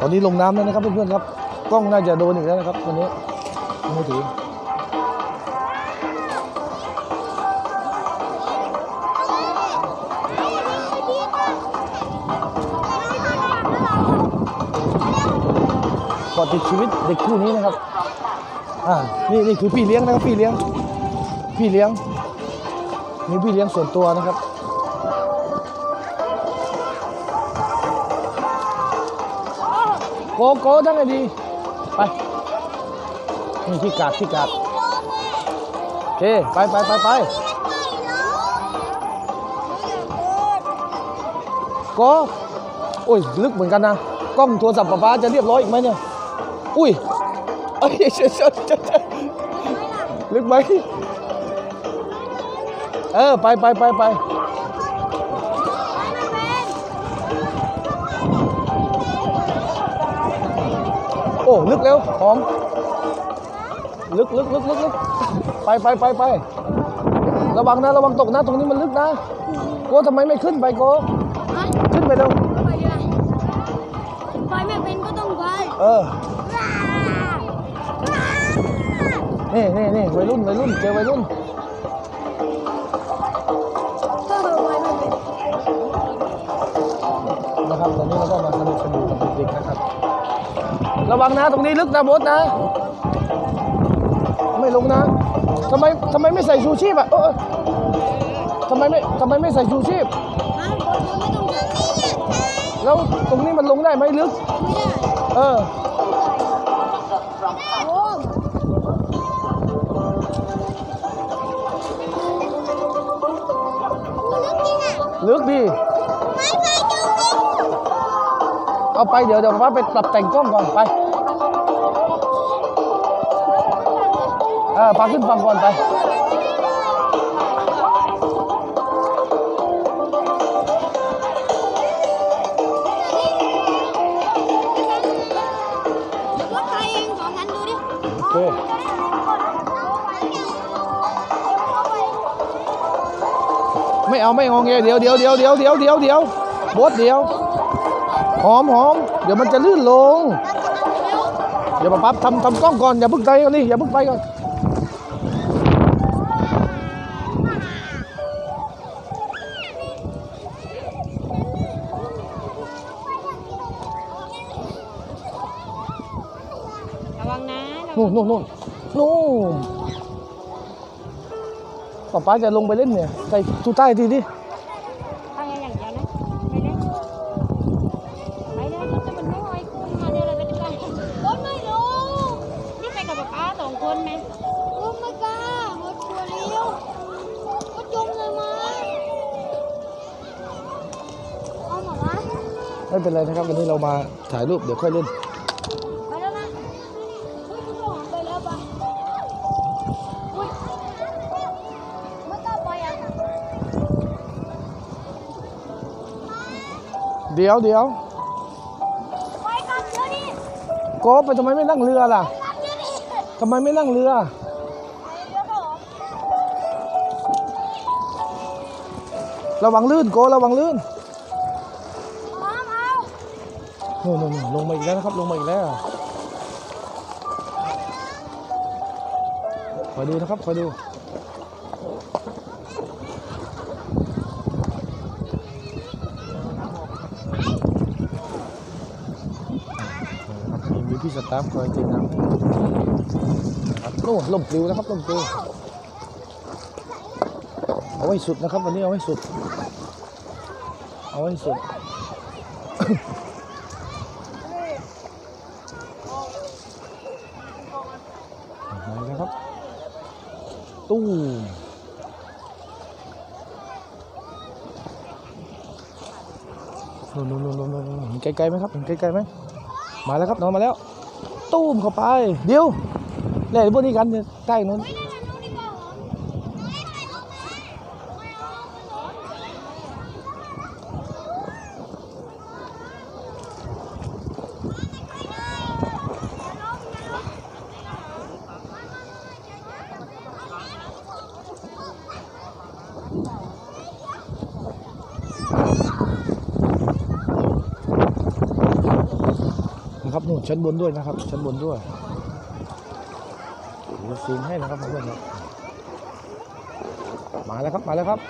ตอนนี้ลงน้ำแล้วนะครับเพื่อนๆครับ กล้องน่าจะโดนอีกแล้วนะครับวันนี้มือถือกอนติดชีวิตเด็กคู่นี้นะครับ อ่า นี่นี่คือพี่เลี้ยงนะครับพี่เลี้ยง พี่เลี้ยงมีพี่เลี้ยงส่วนตัวนะครับ โกโก้ทั้งไงดี ไป นี่ที่กาดที่กาดโอเค ไปไปไปไปโกโอ้ย ลึกเหมือนกันนะ กล้องโทรศัพท์ป๊าป๊าจะเรียบร้อยอีกไหมเนี่ย อุ้ยเอ้ยเชเชเชเชลึกไหมเออ ไปไปไปไป โอ้ลึกแล้วหอม ลึกลึกลึกลึกลึกไปไปไปไประวังนะระวังตกนะตรงนี้มันลึกนะโกทำไมไม่ขึ้นไปโกฮะขึ้นไปเร็วไปเลยไปไม่เป็นก็ต้องไปเออนี่นี่นี่วัยรุ่นวัยรุ่นเจอวัยรุ่นถ้าเราไปไม่เป็นนะครับตอนนี้เราก็มาสนุกสนุกกับเด็กๆนะครับ ระวังนะตรงนี้ลึกนะโบดนะ ไม่ลงนะทำไมทำไมไม่ใส่ชูชีพอะเออเออทำไมไม่ทำไมไม่ใส่ชูชีพฮะไม่ต้องไปแล้วตรงนี้มันลงได้ไหมลึกไม่ได้เออโอ้ลึกจริงอะลึกดิเอาไปเดี๋ยวเดี๋ยวป้าไปปรับแต่งกล้องก่อนไป เออพาขึ้นฝั่งก่อนไปรถใครเองสองคันดูดิโอเคไม่เอาไม่งองเงเดี๋ยวเดี๋ยวเดี๋ยวเดี๋ยวเดี๋ยวเดี๋ยวเดี๋ยวบดเดี๋ยวหอมหอมเดี๋ยวมันจะลื่นลง เดี๋ยวป๊าปั๊บทำทำกล้องก่อนอย่าเพิ่งไปก่อนนี่อย่าเพิ่งไปก่อน วังนะนู่นนู่นนู่นนู่นป๊าป๊าจะลงไปเล่นเนี่ยใส่ทูใต้ทีดิทำอย่างเดียวนะไปเลยไปเลยก็จะเป็นไม่ไหวคุณมาเดี๋ยวเราจะไปรถไม่รู้นี่ไปกับป้าสองคนไหมรถไม่กล้ารถชัวร์เลี้ยวรถจมเลยมาเอาหมดละไม่เป็นไรนะครับวันนี้เรามาถ่ายรูปเดี๋ยวค่อยเล่น ดี๋ยวเดี๋ยวไปกันเดี๋ยวนี้โกบไปทำไมไม่นั่งเรือล่ะกันเดี๋ยวนี้ทำไมไม่นั่งเรือเดี๋ยวก่อนระวังลื่นโกระวังลื่นพร้อมเอานู่นนู่นนู่นลงมาอีกแล้วนะครับลงมาอีกแล้วคอยดูนะครับคอยดู พี่สตาฟคอยเทน้ำให้นะครับโอ้ลมปลิวนะครับลมปลิวเอาไว้สุดนะครับ วันนี้เอาไว้สุด เอาไว้สุดนะครับตู้นู่นนู่นนู่นนู่นนู่นเห็นไกลๆไหมครับเห็นไกลๆไหมมาแล้วครับน้องมาแล้ว ตู้มเข้าไป เดี๋ยวแหล่พวกนี้กันใกล้นู้น ชั้นบนด้วยนะครับ ชั้นบนด้วยซูมให้นะครับเพื่อนครับมาแล้วครับ มาแล้วครับ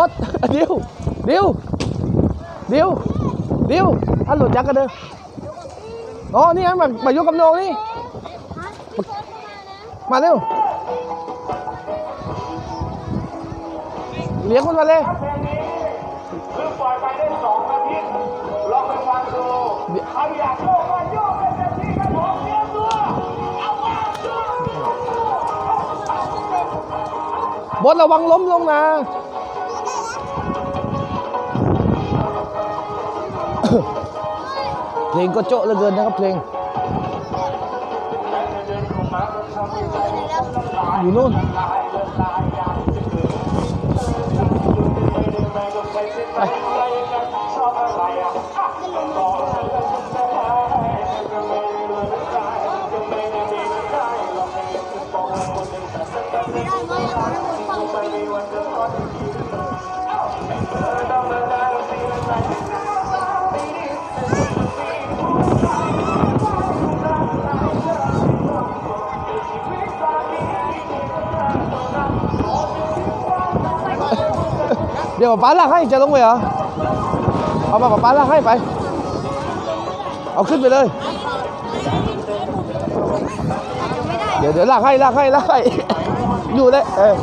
อส เดี๋ยวเดี๋ยว เดี๋ยวเดี๋ยวอันหลุดจักกันเด้ออ๋อนี่ฮะมามายกกับน้องนี่ มาเร็วเลี้ยงคนมาเลยคือปล่อยไปได้สองอาทิตย์ลองไปฟังดูใครอยากโยกก็โยกเลยเต็มที่ครับผมเตรียมตัวเอาว่าโยกบอสระวังล้มลงนะ เพลงก็โจ๊ะเหลือเกินนะครับเพลง อยู่นู่นเดี๋ยวป้าลากให้จะลงไปเหรอเอามาป้าลากให้ไป เอาขึ้นไปเลย เดี๋ยวเดี๋ยวลากให้ลากให้ลากให้อยู่เลยเออ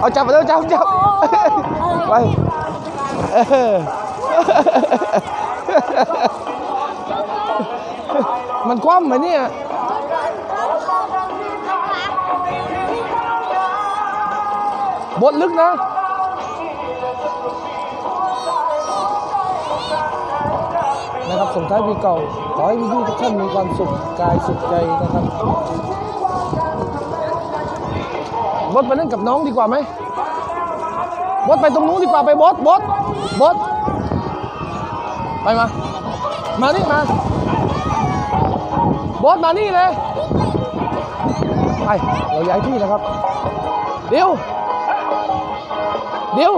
เอาจับไปแล้วจับจับไปเออมันคว่ำไหมเนี่ยบทลึกนะ นะครับส่งท้ายปีเก่า ขอให้พี่ๆทุกท่านมีความสุขกายสุขใจนะครับบดไปเล่นกับน้องดีกว่าไหมบดไปตรงนู้นดีกว่าไปบดบดบดไปมา มานี่มาบดมานี่เลย ไป เราย้ายที่นะครับ เดี๋ยว เดี๋ยว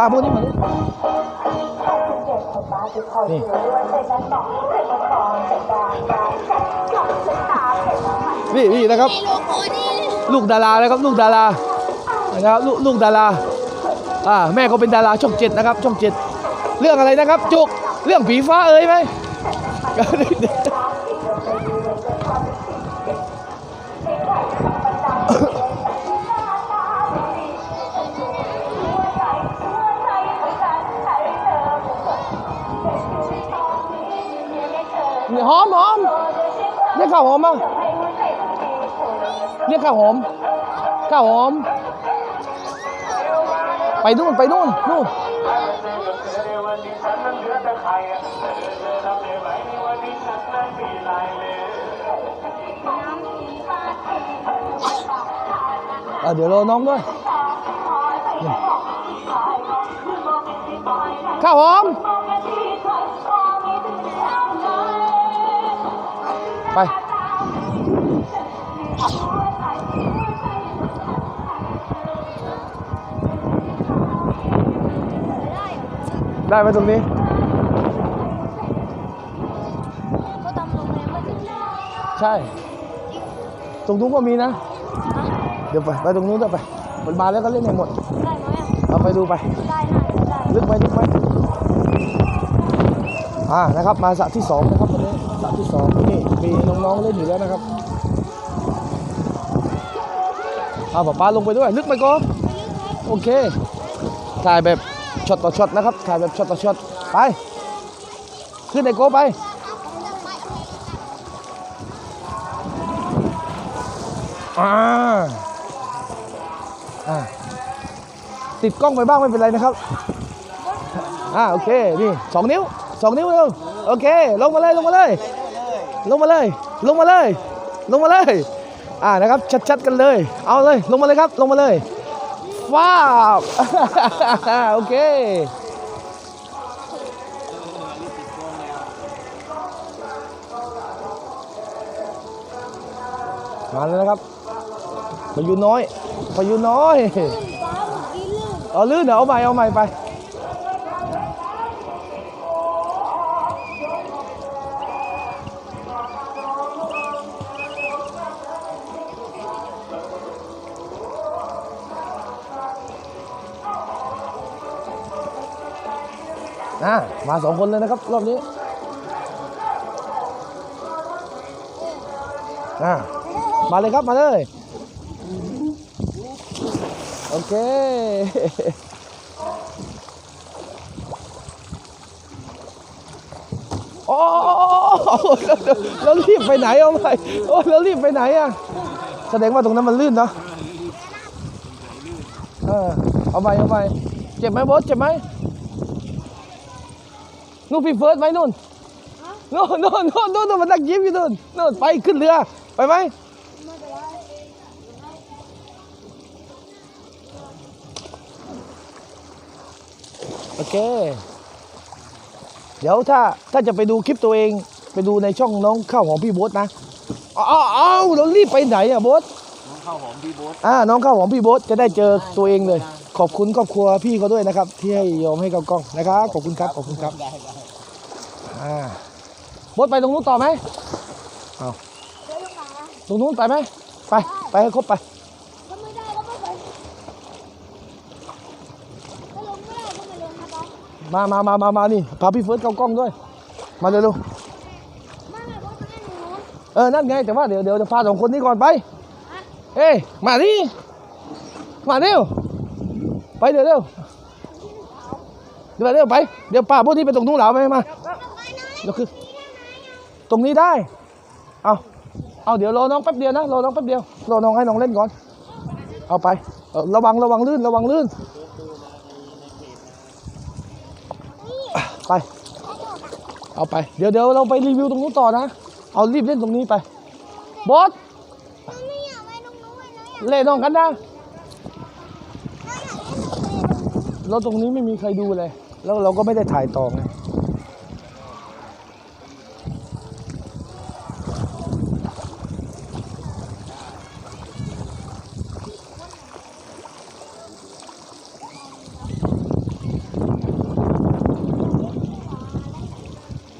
ป้าพวกนี้มานี่นี่นี่นี่นะครับ ลูกดารานะครับ ลูกดารานะครับลูกลูกดาราอ่าแม่ก็เป็นดาราช่องเจ็ดนะครับ ช่องเจ็ดเรื่องอะไรนะครับ จุกเรื่องผีฟ้าเอ่ยไหมาวหอมมาเรียกข้าวหอมข้าวหอม ไปนู่นไปนู่นนู่นเดี๋ยวรอน้องด้วยข้าวหอม ไป ได้ไหมตรงนี้ก็ตามโรงแรมไม่ถึงใช่ ตรงนู้นก็มีนะ เดี๋ยวไปไปตรงนู้นด้วยไป มันมาแล้วก็เล่นให้หมด ได้ไหมอะเอาไปดูไป ได้น่าจะได้ลึกไปลึกไปอ่านะครับ มาสระที่สองนะครับวันนี้สระที่สองนี่มี น้องเล่นอยู่แล้วนะครับเอาป๊าป๊าลงไปด้วยลึกไปก็โอเคถ่ายแบบช็อตต่อช็อตนะครับถ่ายแบบช็อตต่อช็อตไป ขึ้นไอโก้ไปอ่าอ่าติดกล้องไปบ้างไม่เป็นไรนะครับอ่าโอเคนี่สองนิ้วสองนิ้วเร็วโอเค ลงมาเลยลงมาเลย ลงมาเลย ลงมาเลย ลงมาเลยอ่านะครับชัดๆกันเลย เอาเลยลงมาเลยครับ ลงมาเลยฟ้าบโอเคมาแล้วนะครับพายุน้อยพายุน้อยฟ้าเมื่อกี้ลื่นเอาลื่นเหรอเอาใหม่เอาใหม่ไป อะมาสองคนเลยนะครับรอบนี้อะมาเลยครับมาเลย โอเคโอ้แล้วรีบไปไหนเอาไปโอ้แล้วรีบไปไหนอะ แสดงว่าตรงนั้นมันลื่นเนาะเออเอาไปเอาไป เจ็บไหมบอสเจ็บไหม นู่นพี่เฟิร์สไหมนู่นนู่นนู่นนู่นนู่นมันนั่งยิ้มอยู่นู่นนู่นไปขึ้นเรือไปไหมไม่เป็นไรโอเค เดี๋ยวถ้าถ้าจะไปดูคลิปตัวเอง ไปดูในช่องน้องข้าวหอมพี่โบ๊ทนะอ้าวอ้าวเรารีบไปไหนอะโบ๊ทน้องข้าวหอมพี่โบ๊ทอ่าน้องข้าวหอมพี่โบ๊ทจะได้เจอตัวเองเลย ขอบคุณครอบครัวพี่เขาด้วยนะครับ ที่ให้ยอมให้กับกล้องนะครับขอบคุณครับขอบคุณครับได้ได้ อ่าโบ๊ทไปตรงนู้นต่อไหมเดี๋ยวลงมาตรงนู้นไปไหมไป ไปให้ครบไปถ้าไม่ได้ก็ไม่ไปถ้าลงไม่ได้ก็ไม่ลงนะป๊ามามามามามานี่พาพี่เฟิร์สเข้ากล้องด้วย มาเร็วไม่ไม่เพราะมันให้หนูๆเออ นั่นไง แต่ว่าเดี๋ยวเดี๋ยวจะพาสองคนนี้ก่อนไป เอ้ยมาดิมาเร็ว ไปเดี๋ยวเร็วเดี๋ยวเร็วไป เดี๋ยวป้าพวกนี้ไปตรงนู้นเหลาไปมา เดี๋ยวคือตรงนี้ได้ เอาเอาเดี๋ยวรอน้องแป๊บเดียวนะรอน้องแป๊บเดียวรอน้องให้น้องเล่นก่อน เอาไประวังระวังลื่นระวังลื่น ไป เอาไป เดี๋ยวเดี๋ยวเราไปรีวิวตรงนู้นต่อนะ เอารีบเล่นตรงนี้ไป บอสมันไม่อยากไปตรงนู้นเลยอยากเล่นน้องกันนะแล้วตรงนี้ไม่มีใครดูเลย แล้วเราก็ไม่ได้ถ่ายต่อไง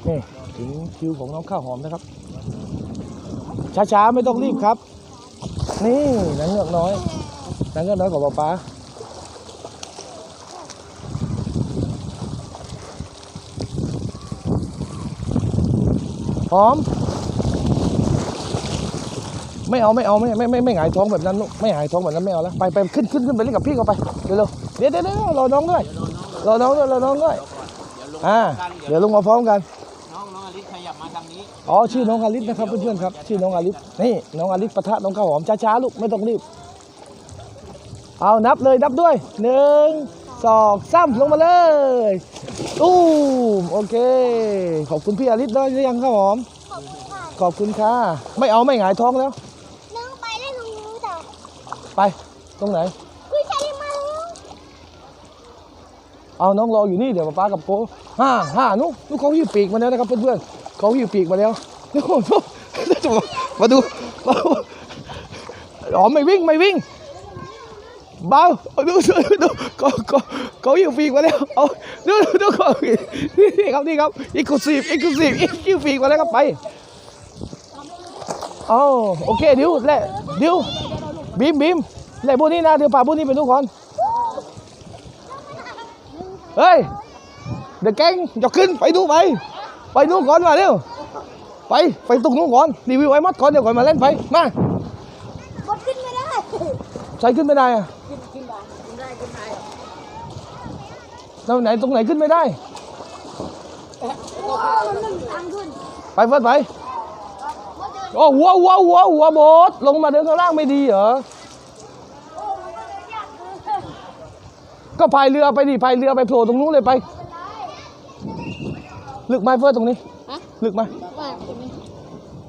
นี่ถึง คิวของน้องข้าวหอมนะครับ ช้าๆไม่ต้องรีบครับ นี่นางเงือกน้อยนางเงือกน้อยของป๊าป๊าหอม ไม่เอาไม่เอาไม่ไม่ไม่ไม่หงายท้องแบบนั้นลูกไม่หายท้องแบบนั้นไม่เอาแล้วไปไปขึ้นขึ้นขึ้นไปเล่นกับพี่เขาไปเร็วเดี๋ยวเดี๋ยวเดี๋ยวรอน้องด้วยรอน้องด้วยรอน้องด้วยอ่าเดี๋ยวลงมาพร้อมกัน ลิศขยับมาทางนี้อ๋อชื่อน้องอาลิสนะครับเพื่อนๆครับชื่อน้องอาลิสนี่น้องอาลิสปะทะน้องข้าวหอมช้าๆลูกไม่ต้องรีบ เอานับเลยนับด้วยหนึ่งสองสามลงมาเลยตู้มโอเค ขอบคุณพี่อาลิสด้วยหรือยังข้าวหอม ขอบคุณค่ะขอบคุณค่ะ ไม่เอาไม่หงายท้องแล้วน้องไปเล่นตรงนู้นแต่ไปตรงไหน พี่ชายมาแล้ว เอาน้องรออยู่นี่เดี๋ยวป๊ากับโกห้าห้านุ๊กนุ๊กเขาหิ้วปีกมาแล้วนะครับเพื่อนๆเขาหิ้วปีกมาแล้วนุ๊กนุ๊กมาดูมาดูอ๋อไม่วิ่งไม่วิ่งเบาดูดูดูเขาเขาเขาหิ้วปีกมาแล้วเอาดูดูดูเขานี่ครับนี่ครับอีกคุซีฟอีกคุซีฟอีกหิ้วปีกมาแล้วครับไปเอาโอเคดี๋ยวแหละดี๋ยวบีมบีมและพวกนี้นะเดี๋ยวพาพวกนี้ไปทุกคน เฮ้ย เด็กแก๊งจะขึ้นไปดูไป ไปนู่นก่อนมาเร็ว ไป ไปตรงนู้นก่อน รีวิวไอ้มดก่อนเดี๋ยวก่อนมาเล่นไป มาบดขึ้นไม่ได้ ใช้ขึ้นไม่ได้อะตรงไหนตรงไหนขึ้นไม่ได้ว้าวมันไม่มีทางขึ้นไปเฟิร์สไปบดเดินโอ้หัวหัวหัวหัวโบสลงมาเดินข้างล่างไม่ดีเหรอ โอ้มันก็เดินยากเกิน ก็พายเรือไปดิพายเรือไปโผล่ตรงนู้นเลยไป ลึกไหมเฟิร์สตรงนี้ ฮะลึกไหมว่าคนนี้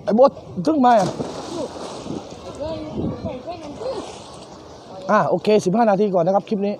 ไอ้โบสถึงไหมอะเดินส่งแค่นั้นขึ้นอะโอเค 15 นาทีก่อนนะครับ คลิปนี้